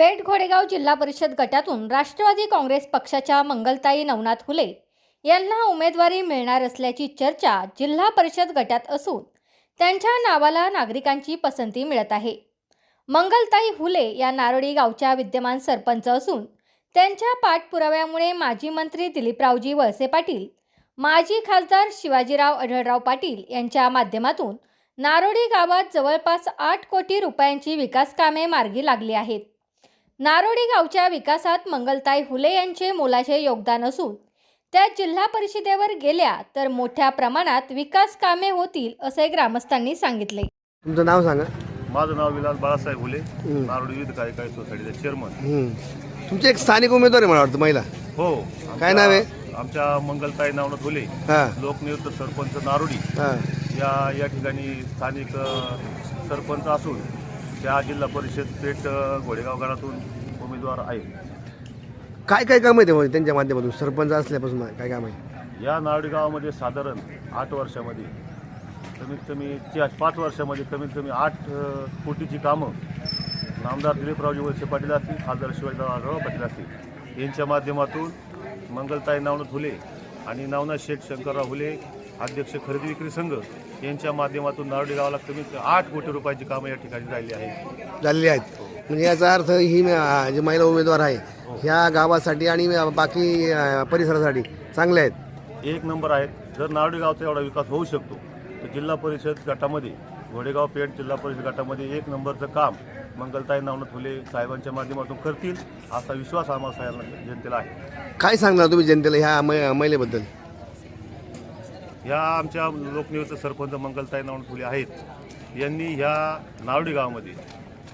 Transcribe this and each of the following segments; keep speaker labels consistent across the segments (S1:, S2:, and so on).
S1: पेठ घोडेगाव जिल्हा परिषद गटातून राष्ट्रवादी काँग्रेस पक्षाच्या मंगलताई नवनाथ हुले यांना उमेदवारी मिळणार असल्याची चर्चा जिल्हा परिषद गटात असून त्यांच्या नावाला नागरिकांची पसंती मिळत आहे. मंगलताई हुले या नारोडी गावच्या विद्यमान सरपंच असून त्यांच्या पाठपुराव्यामुळे माजी मंत्री दिलीपरावजी वळसे पाटील माजी खासदार शिवाजीराव अढळराव पाटील यांच्या माध्यमातून नारोडी गावात जवळपास आठ कोटी रुपयांची विकास कामे मार्गी लागली आहेत. नारोडी गावच्या विकासात मंगलताई हुले यांचे मोलाचे योगदान असून त्या जिल्हा परिषदेवर गेल्या तर मोठ्या प्रमाणात विकास कामे होतील असे ग्रामस्थांनी सांगितले.
S2: तुमचं नाव सांगा.
S3: माझं नाव विलास बाळासाहेब हुले
S2: हम्म.
S3: नारोडी विविध कार्यकारी सोसायटीचे चेअरमन
S2: हम्म. तुमचे एक स्थानिक उमेदवार आहे मला वाटतं महिला.
S3: हो.
S2: काय नाव आहे?
S3: आमच्या- मंगलताई नावनाथ हुले.
S2: हां.
S3: लोकनियुक्त सरपंच नारोडी.
S2: हां.
S3: या या ठिकाणी स्थानिक अ, सरपंच असून त्या जिल्हा परिषद पेठ अ, घोडेगाव गणातून उमेदवार आहेत.
S2: काय काय काम आहे ते मग त्यांच्या माध्यमातून? सरपंच असल्यापासून काय काम आहे?
S3: या नारोडी गावामध्ये साधारण आठ वर्षामध्ये कमीत कमी च्या- पाच वर्षामध्ये कमीत कमी आठ अ, कोटीची कामं नामदार दिलीपरावजी वळसे पाटील असतील खासदार शिवाजीराव आढळराव पाटील असतील यांच्या माध्यमातून मंगलताई नावनाथ हुले आणि नवनाथ शेठ शंकरराव हुले अध्यक्ष खरेदी विक्री संघ यांच्या माध्यमातून नारोडी गावाला कमीत आठ कोटी रुपयाची कामं या ठिकाणी झाली आहेत.
S2: झालेले आहेत. म्हणजे याचा अर्थ ही अं, जे महिला उमेदवार आहे ह्या गावासाठी आणि बाकी अं, परिसरासाठी चांगले आहेत.
S3: एक नंबर आहेत. जर नारोडी गावचा एवढा विकास होऊ शकतो तर जिल्हा परिषद गटामध्ये घोडेगाव पेठ जिल्हा परिषद गटामध्ये एक नंबरचं काम मंगलताई नवनाथ फुले साहेबांच्या माध्यमातून करतील असा विश्वास आम्हाला सगळ्यांना जनतेला आहे.
S2: काय सांगणार तुम्ही जनतेला ह्या मै- महिलेबद्दल?
S3: ह्या आमच्या लोकनियुक्त सरपंच मंगलताई नवनाथ फुले आहेत. यांनी ह्या नारोडी गावामध्ये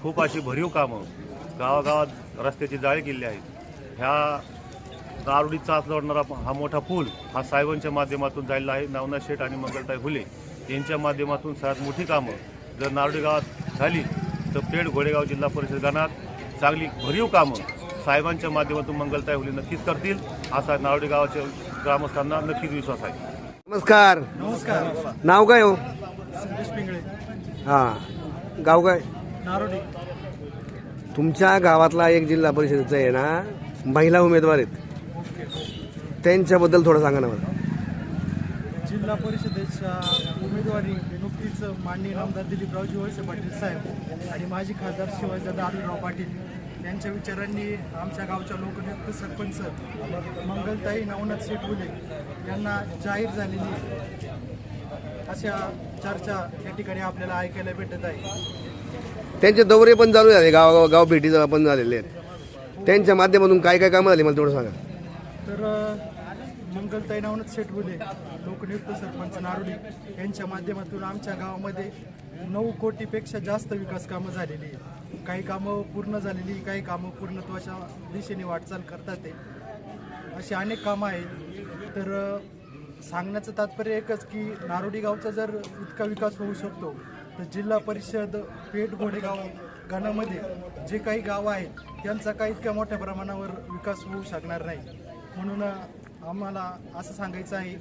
S3: खूप अशी भरीव कामं गावागावात रस्त्याची जाळी केली आहेत ह्या नारोडीचा जोडणारा हा मोठा पूल हा साहेबांच्या माध्यमातून झालेला आहे. नवनाथ शेठ आणि मंगलताई फुले यांच्या माध्यमातून सर्वात मोठी कामं जर नारोडी गावात झाली तर पेठ घोडेगाव जिल्हा परिषद गणात चांगली भरीव कामं साहेबांच्या माध्यमातून मंगलताई हुले नक्कीच करतील असा नारोडी गावाच्या ग्रामस्थांना नक्कीच विश्वास आहे.
S2: नमस्कार.
S4: नमस्कार.
S2: नाव काय हो? हां. गाव काय?
S4: नारोडी.
S2: तुमच्या गावातला एक जिल्हा परिषदेचा आहे ना महिला उमेदवार आहेत. त्यांच्याबद्दल थोडं सांगा ना मला.
S4: जिल्हा परिषदेच्या उमेदवारी नुकतीच माननीय नामदार दिलीपरावजी वळसे पाटील साहेब आणि माजी खासदार शिवाजीदादा आढळराव पाटील यांच्या विचारांनी आमच्या गावच्या लोकनियुक्त सरपंच मंगलताई नवनाथ शेटुले यांना जाहीर झालेली अशा चर्चा या ठिकाणी आपल्याला ऐकायला भेटत आहे.
S2: त्यांचे दौरे पण चालू झाले. गाव गाव भेटी पण झालेले आहेत. त्यांच्या माध्यमातून काय काय कामं झाली मला थोडं सांगा.
S4: तर अ, मंगलताई नवनाथ शेटगुले लोकनियुक्त सरपंच नारोडी यांच्या माध्यमातून आमच्या गावामध्ये नऊ कोटीपेक्षा जास्त विकास कामं झालेली आहे काही कामं पूर्ण झालेली काही कामं पूर्णत्वाच्या दिशेने वाटचाल करतात ते. अशी अनेक कामं आहेत. तर सांगण्याचं तात्पर्य एकच की नारोडी गावचा जर इतका विकास होऊ शकतो तर जिल्हा परिषद पेठ घोडेगाव गणामध्ये जे काही गावं आहेत त्यांचा काही इतक्या मोठ्या प्रमाणावर विकास होऊ शकणार नाही. म्हणून आम्हाला असं सांगायचं आहे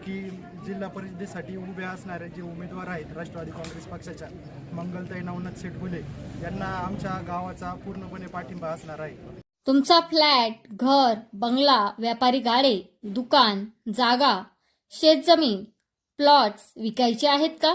S4: की जिल्हा परिषदेसाठी उभे असणारे जे उमेदवार आहेत राष्ट्रवादी काँग्रेस पक्षाच्या मंगलताई नवनाथ शेटगुले यांना आमच्या गावाचा पूर्णपणे पाठिंबा असणार आहे.
S1: तुमचा फ्लॅट घर बंगला व्यापारी गाडे दुकान जागा शेतजमीन प्लॉट्स विकायचे आहेत का?